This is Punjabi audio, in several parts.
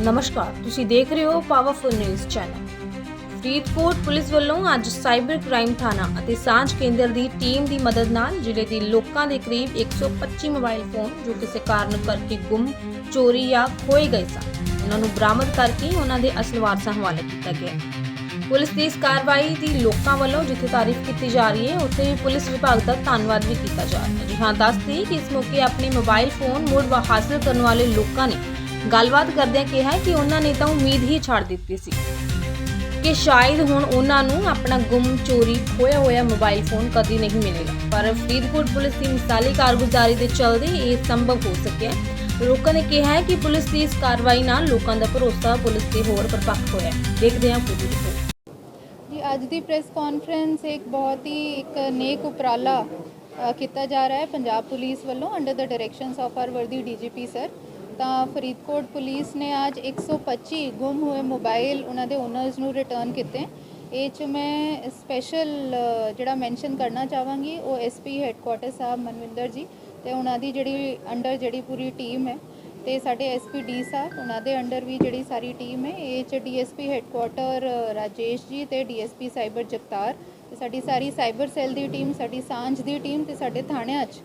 ਨਮਸਕਾਰ, ਤੁਸੀਂ ਦੇਖ ਰਹੇ ਹੋ powerful news channel Faridkot police ਵੱਲੋਂ ਅੱਜ ਸਾਈਬਰ ਕ੍ਰਾਈਮ ਥਾਣਾ ਅਤੇ ਸਾਂਝ ਕੇਂਦਰ ਦੀ ਟੀਮ ਦੀ ਮਦਦ ਨਾਲ ਜ਼ਿਲ੍ਹੇ ਦੇ ਲੋਕਾਂ ਦੇ ਕਰੀਬ 125 ਮੋਬਾਈਲ ਫੋਨ, ਜੋ ਕਿਸੇ ਕਾਰਨ ਕਰਕੇ ਗੁੰਮ, ਚੋਰੀ ਜਾਂ ਖੋਏ ਗਏ ਸਨ। ਉਹਨਾਂ ਨੂੰ ਬਰਾਮਦ ਕਰਕੇ ਉਹਨਾਂ ਦੇ ਅਸਲ ਵਾਰਸਾਂ ਹਵਾਲੇ ਕੀਤਾ ਗਿਆ। ਪੁਲਿਸ ਦੀ ਇਸ ਕਾਰਵਾਈ ਦੀ ਲੋਕਾਂ ਵੱਲੋਂ ਜਿੱਥੇ ਤਾਰੀਫ ਕੀਤੀ ਜਾ ਰਹੀ ਹੈ, ਉੱਥੇ ਪੁਲਿਸ ਵਿਭਾਗ ਦਾ ਧੰਨਵਾਦ ਵੀ ਕੀਤਾ ਜਾ ਰਿਹਾ ਹੈ। ਜੀ ਹਾਂ ਦੱਸਦੀ ਕਿ ਇਸ ਮੌਕੇ ਆਪਣੇ ਮੋਬਾਈਲ ਫੋਨ ਮੁੜ ਹਾਸਲ ਕਰਨ ਵਾਲੇ ਲੋਕਾਂ ਨੇ ਗੱਲਬਾਤ ਕਰਦਿਆਂ ਕਿਹਾ ਕਿ ਉਹਨਾਂ ਨੇ ਤਾਂ ਉਮੀਦ ਹੀ ਛੱਡ ਦਿੱਤੀ ਸੀ ਕਿ ਸ਼ਾਇਦ ਹੁਣ ਉਹਨਾਂ ਨੂੰ ਆਪਣਾ ਗੁੰਮ ਚੋਰੀ ਖੋਇਆ ਹੋਇਆ ਮੋਬਾਈਲ ਫੋਨ ਕਦੀ ਨਹੀਂ ਮਿਲੇਗਾ। ਪਰ ਫਰੀਦਕੋਟ ਪੁਲਿਸ ਦੀ ਮਿਸਾਲੀ ਕਾਰਗੁਜ਼ਾਰੀ ਦੇ ਚਲਦੇ ਇਹ ਸੰਭਵ ਹੋ ਸਕਿਆ ਲੋਕਾਂ ਨੇ ਕਿਹਾ ਹੈ ਕਿ ਪੁਲਿਸ ਦੀ ਇਸ ਕਾਰਵਾਈ ਨਾਲ ਲੋਕਾਂ ਦਾ ਭਰੋਸਾ ਪੁਲਿਸ ਤੇ ਹੋਰ ਪਰਪੱਕ ਹੋਇਆ ਦੇਖਦੇ ਹਾਂ ਪੂਰੀ ਰਿਪੋਰਟ। ਜੀ, ਅੱਜ ਦੀ ਪ੍ਰੈਸ ਕਾਨਫਰੰਸ ਇੱਕ ਬਹੁਤ ਹੀ ਇੱਕ ਨੇਕ ਉਪਰਾਲਾ ਕੀਤਾ ਜਾ ਰਿਹਾ ਹੈ ਪੰਜਾਬ ਪੁਲਿਸ ਵੱਲੋਂ under the directions of our worthy DGP sir ਤਾਂ ਫਰੀਦਕੋਟ ਪੁਲਿਸ ਨੇ ਅੱਜ 125 ਗੁੰਮ ਹੋਏ ਮੋਬਾਈਲ ਉਹਨਾਂ ਦੇ ਓਨਰਸ ਨੂੰ ਰਿਟਰਨ ਕੀਤੇ। ਇਹ ਚ ਮੈਂ ਸਪੈਸ਼ਲ ਜਿਹੜਾ ਮੈਂਸ਼ਨ ਕਰਨਾ ਚਾਹਾਂਗੀ, ਉਹ ਐਸਪੀ ਹੈੱਡਕੁਆਟਰ ਸਾਹਿਬ ਮਨਵਿੰਦਰ ਜੀ ਤੇ ਉਹਨਾਂ ਦੀ ਜਿਹੜੀ ਅੰਡਰ ਜਿਹੜੀ ਪੂਰੀ ਟੀਮ ਹੈ ਤੇ ਸਾਡੇ ਐਸਪੀ ਡੀ ਸਾਹਿਬ, ਉਹਨਾਂ ਦੇ ਅੰਡਰ ਵੀ ਜਿਹੜੀ ਸਾਰੀ ਟੀਮ ਹੈ, ਇਹ ਚ ਡੀਐਸਪੀ ਹੈੱਡਕੁਆਟਰ ਰਾਜੇਸ਼ ਜੀ ਤੇ ਡੀਐਸਪੀ ਸਾਈਬਰ ਜਗਤਾਰ ਤੇ ਸਾਡੀ ਸਾਰੀ ਸਾਈਬਰ ਸੈੱਲ ਦੀ ਟੀਮ ਸਾਡੀ ਸਾਂਝ ਦੀ ਟੀਮ ਤੇ ਸਾਡੇ ਥਾਣਿਆਂ 'ਚ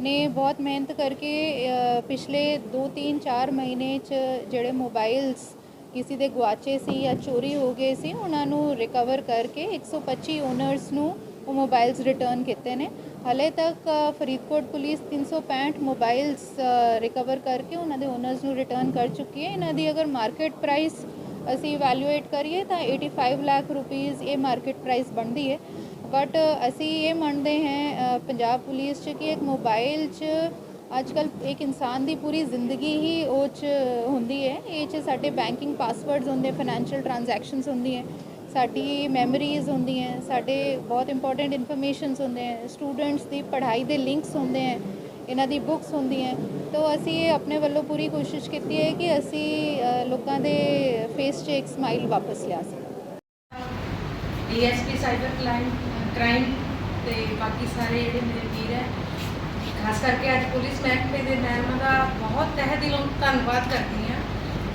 ਨੇ ਬਹੁਤ ਮਿਹਨਤ ਕਰਕੇ ਪਿਛਲੇ 2 3 4 ਮਹੀਨੇ 'ਚ ਜਿਹੜੇ ਮੋਬਾਈਲਸ ਕਿਸੇ ਦੇ ਗਵਾਚੇ ਸੀ ਜਾਂ ਚੋਰੀ ਹੋ ਗਏ ਸੀ, ਉਹਨਾਂ ਨੂੰ ਰਿਕਵਰ ਕਰਕੇ 125 ਓਨਰਸ ਨੂੰ ਉਹ ਮੋਬਾਈਲਸ ਰਿਟਰਨ ਕੀਤੇ ਨੇ। ਹਲੇ ਤੱਕ ਫਰੀਦਕੋਟ ਪੁਲਿਸ 365 ਮੋਬਾਈਲਸ ਰਿਕਵਰ ਕਰਕੇ ਉਹਨਾਂ ਦੇ ਓਨਰਸ ਨੂੰ ਰਿਟਰਨ ਕਰ ਚੁੱਕੀ ਹੈ। ਇਹਨਾਂ ਦੀ ਅਗਰ ਮਾਰਕੀਟ ਪ੍ਰਾਈਸ ਅਸੀਂ ਇਵੈਲੂਏਟ ਕਰੀਏ ਤਾਂ 85 ਲੱਖ ਰੁਪੀਸ ਇਹ ਮਾਰਕੀਟ ਪ੍ਰਾਈਸ ਬਣਦੀ ਹੈ। ਬਟ ਅਸੀਂ ਇਹ ਮੰਨਦੇ ਹਾਂ ਪੰਜਾਬ ਪੁਲਿਸ 'ਚ ਕਿ ਇੱਕ ਮੋਬਾਈਲ 'ਚ ਅੱਜ ਕੱਲ ਇੱਕ ਇਨਸਾਨ ਦੀ ਪੂਰੀ ਜ਼ਿੰਦਗੀ ਹੀ ਉਹ 'ਚ ਹੁੰਦੀ ਹੈ। ਇਹ 'ਚ ਸਾਡੇ ਬੈਂਕਿੰਗ ਪਾਸਵਰਡਸ ਹੁੰਦੇ ਫਾਈਨੈਂਸ਼ੀਅਲ ਟ੍ਰਾਂਜੈਕਸ਼ਨਸ ਹੁੰਦੀਆਂ ਸਾਡੀ ਮੈਮਰੀਜ਼ ਹੁੰਦੀਆਂ ਸਾਡੇ ਬਹੁਤ ਇੰਪੋਰਟੈਂਟ ਇਨਫੋਰਮੇਸ਼ਨਸ ਹੁੰਦੇ ਹੈ ਸਟੂਡੈਂਟਸ ਦੀ ਪੜ੍ਹਾਈ ਦੇ ਲਿੰਕਸ ਹੁੰਦੇ ਹੈ, ਇਹਨਾਂ ਦੀ ਬੁੱਕਸ ਹੁੰਦੀਆਂ ਤਾਂ ਅਸੀਂ ਇਹ ਆਪਣੇ ਵੱਲੋਂ ਪੂਰੀ ਕੋਸ਼ਿਸ਼ ਕੀਤੀ ਹੈ ਕਿ ਅਸੀਂ ਲੋਕਾਂ ਦੇ ਫੇਸ 'ਚ ਇੱਕ ਸਮਾਈਲ ਵਾਪਸ ਲਿਆ ਸਕੀਏ। ਡੀਐਸਪੀ ਸਾਈਬਰ ਕ੍ਰਾਈਮ ਕ੍ਰਾਈਮ ਤੇ ਬਾਕੀ ਸਾਰੇ ਜਿਹੜੇ ਮੇਰੇ ਵੀਰ ਹੈ, ਖਾਸ ਕਰਕੇ ਅੱਜ ਪੁਲਿਸ ਮਹਿਕਮੇ ਦੇ ਮੈਂ ਉਹਨਾਂ ਦਾ ਬਹੁਤ ਤਹਿ ਦਿਲੋਂ ਧੰਨਵਾਦ ਕਰਦੀ ਹਾਂ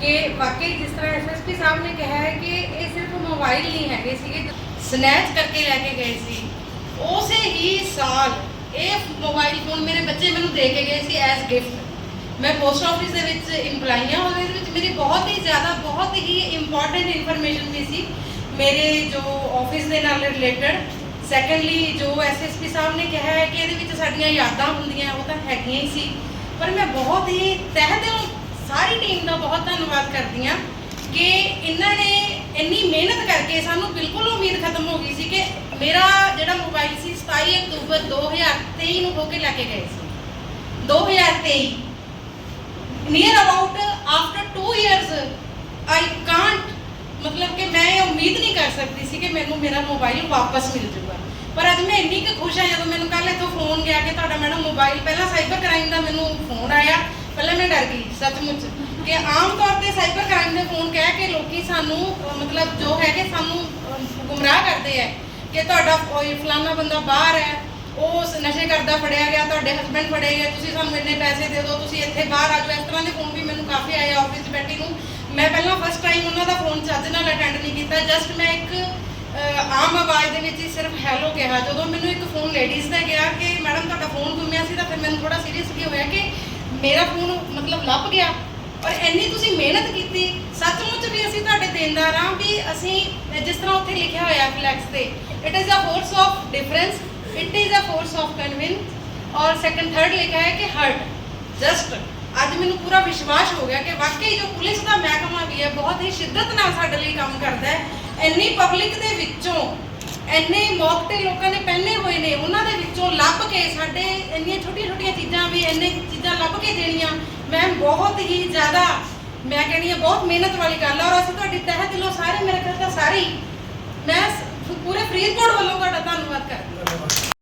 ਕਿ ਵਾਕਈ ਜਿਸ ਤਰ੍ਹਾਂ ਐਸਐਸਪੀ ਸਾਹਿਬ ਨੇ ਕਿਹਾ ਹੈ ਕਿ ਇਹ ਸਿਰਫ ਮੋਬਾਈਲ ਨਹੀਂ ਹੈਗੇ ਸੀਗੇ, ਸਨੈਚ ਕਰਕੇ ਲੈ ਕੇ ਗਏ ਸੀ। ਉਸੇ ਹੀ ਸਾਲ ਇਹ ਮੋਬਾਈਲ ਫੋਨ ਮੇਰੇ ਬੱਚੇ ਮੈਨੂੰ ਦੇ ਕੇ ਗਏ ਸੀ ਐਜ਼ ਗਿਫਟ। ਮੈਂ ਪੋਸਟ ਆਫਿਸ ਦੇ ਵਿੱਚ EMPLOYE ਹਾਂ, ਉਹਦੇ ਵਿੱਚ ਮੇਰੀ ਬਹੁਤ ਹੀ ਜ਼ਿਆਦਾ, ਬਹੁਤ ਹੀ ਇੰਪੋਰਟੈਂਟ ਇਨਫੋਰਮੇਸ਼ਨ ਵੀ ਸੀ। ਮੇਰੇ ਜੋ ਆਫਿਸ ਦੇ ਨਾਲ ਰਿਲੇਟਡ ਸੈਕੰਡਲੀ ਜੋ ਐਸਐਸਪੀ ਸਾਹਿਬ ਨੇ ਕਿਹਾ ਹੈ ਕਿ ਇਹਦੇ ਵਿੱਚ ਸਾਡੀਆਂ ਯਾਦਾਂ ਹੁੰਦੀਆਂ, ਉਹ ਤਾਂ ਹੈਗੀਆਂ ਹੀ ਸੀ। ਪਰ ਮੈਂ ਬਹੁਤ ਹੀ ਤਹਿ ਦਿਲੋਂ ਸਾਰੀ ਟੀਮ ਦਾ ਬਹੁਤ ਧੰਨਵਾਦ ਕਰਦੀ ਹਾਂ ਕਿ ਇਹਨਾਂ ਨੇ ਇੰਨੀ ਮਿਹਨਤ ਕਰਕੇ ਸਾਨੂੰ ਬਿਲਕੁਲ ਉਮੀਦ ਖਤਮ ਹੋ ਗਈ ਸੀ ਕਿ ਮੇਰਾ ਜਿਹੜਾ ਮੋਬਾਈਲ ਸੀ 27 ਅਕਤੂਬਰ 2023 ਨੂੰ ਹੋ ਕੇ ਲੈ ਕੇ ਗਏ ਸੀ। 2023 near about after 2 years I can't ਮਤਲਬ ਕਿ ਮੈਂ ਇਹ ਉਮੀਦ ਨਹੀਂ ਕਰ ਸਕਦੀ ਸੀ ਕਿ ਮੈਨੂੰ ਮੇਰਾ ਮੋਬਾਈਲ ਵਾਪਸ ਮਿਲ ਜਾਊਗਾ ਪਰ ਅੱਜ ਮੈਂ ਇੰਨੀ ਕੁ ਖੁਸ਼ ਹਾਂ, ਜਦੋਂ ਮੈਨੂੰ ਕੱਲ ਇੱਥੋਂ ਫੋਨ ਗਿਆ ਕਿ ਤੁਹਾਡਾ ਮੈਡਮ ਮੋਬਾਈਲ ਪਹਿਲਾਂ ਸਾਈਬਰ ਕ੍ਰਾਈਮ ਦਾ ਮੈਨੂੰ ਫੋਨ ਆਇਆ, ਪਹਿਲਾਂ ਮੈਂ ਡਰ ਗਈ ਸੱਚਮੁੱਚ। ਕਿ ਆਮ ਤੌਰ ਤੇ ਸਾਈਬਰ ਕ੍ਰਾਈਮ ਦੇ ਫੋਨ ਕਹਿ ਕੇ ਲੋਕੀ ਸਾਨੂੰ ਮਤਲਬ ਜੋ ਹੈ ਕਿ ਸਾਨੂੰ ਗੁੰਮਰਾਹ ਕਰਦੇ ਆ ਕਿ ਤੁਹਾਡਾ ਕੋਈ ਫਲਾਨਾ ਬੰਦਾ ਬਾਹਰ ਹੈ, ਉਹ ਸ- ਨਸ਼ੇ ਕਰਦਾ ਫੜਿਆ ਗਿਆ, ਤੁਹਾਡੇ ਹਸਬੰਡ ਫੜੇ ਗਏ, ਤੁਸੀਂ ਸਾਨੂੰ ਇੰਨੇ ਪੈਸੇ ਦੇ ਦਿਓ, ਤੁਸੀਂ ਇੱਥੇ ਬਾਹਰ ਆ ਜਾਓ। ਇਸ ਤਰ੍ਹਾਂ ਦੇ ਫੋਨ ਵੀ ਮੈਨੂੰ ਕਾਫੀ ਆਏ ਆਫਿਸ 'ਚ ਬੈਠੀ ਨੂੰ। ਮੈਂ ਪਹਿਲਾਂ ਫਸਟ ਉਹਨਾਂ ਦਾ ਫੋਨ ਚੱਜ ਨਾਲ ਅਟੈਂਡ ਨਹੀਂ ਕੀਤਾ ਜਸਟ ਮੈਂ ਇੱਕ ਆਮ ਆਵਾਜ਼ ਦੇ ਵਿੱਚ ਹੀ ਸਿਰਫ ਹੈਲੋ ਕਿਹਾ। ਜਦੋਂ ਮੈਨੂੰ ਇੱਕ ਫੋਨ ਲੇਡੀਜ਼ ਦਾ ਗਿਆ ਕਿ, ਮੈਡਮ, ਤੁਹਾਡਾ ਫੋਨ ਗੁੰਮਿਆ ਸੀ ਤਾਂ ਫਿਰ ਮੈਨੂੰ ਥੋੜਾ ਸੀਰੀਅਸਲੀ ਹੋਇਆ ਕਿ ਮੇਰਾ ਫੋਨ ਮਤਲਬ ਲੱਭ ਗਿਆ। ਔਰ ਇੰਨੀ ਤੁਸੀਂ ਮਿਹਨਤ ਕੀਤੀ। ਸੱਚਮੁੱਚ ਵੀ ਅਸੀਂ ਤੁਹਾਡੇ ਦੇਣਦਾਰ ਹਾਂ ਵੀ ਅਸੀਂ ਜਿਸ ਤਰ੍ਹਾਂ ਉੱਥੇ ਲਿਖਿਆ ਹੋਇਆ ਫਲੈਕਸ ਤੇ it is a force of difference it is a force of convince ਔਰ ਸੈਕੰਡ ਥਰਡ ਲਿਖਿਆ ਹੈ ਕਿ ਹਰਟ ਜਸਟ ਅੱਜ ਮੈਨੂੰ ਪੂਰਾ ਵਿਸ਼ਵਾਸ ਹੋ ਗਿਆ ਕਿ ਵਾਕਈ ਜੋ ਪੁਲਿਸ ਦਾ ਮਹਿਕਮਾ ਵੀ ਹੈ, ਬਹੁਤ ਹੀ ਸ਼ਿੱਦਤ ਨਾਲ ਸਾਡੇ ਲਈ ਕੰਮ ਕਰਦਾ ਹੈ। ਇੰਨੀ ਪਬਲਿਕ ਦੇ ਵਿੱਚੋਂ, ਇੰਨੇ ਮੌਕੇ ਤੇ ਲੋਕਾਂ ਨੇ ਪਹਿਨੇ ਹੋਏ ਨੇ, ਉਹਨਾਂ ਦੇ ਵਿੱਚੋਂ ਲੱਭ ਕੇ ਸਾਡੇ ਇੰਨੀਆਂ ਛੋਟੀਆਂ ਛੋਟੀਆਂ ਚੀਜ਼ਾਂ ਵੀ ਇੰਨੇ ਚੀਜ਼ਾਂ ਲੱਭ ਕੇ ਦੇਣੀਆਂ ਮੈਂ ਬਹੁਤ ਹੀ ਜ਼ਿਆਦਾ, ਮੈਂ ਕਹਿੰਦੀ ਆ ਬਹੁਤ ਮਿਹਨਤ ਵਾਲੀ ਗੱਲ ਆ, ਔਰ ਅਸੀਂ ਤੁਹਾਡੀ ਤਹਿ ਦਿਲੋਂ ਸਾਰੇ ਮੇਰੇ ਖਿਆਲ ਤਾਂ ਸਾਰੇ, ਮੈਂ ਪੂਰੇ ਫਰੀਦਕੋਟ ਵੱਲੋਂ ਤੁਹਾਡਾ ਧੰਨਵਾਦ ਕਰਦੀ ਹਾਂ।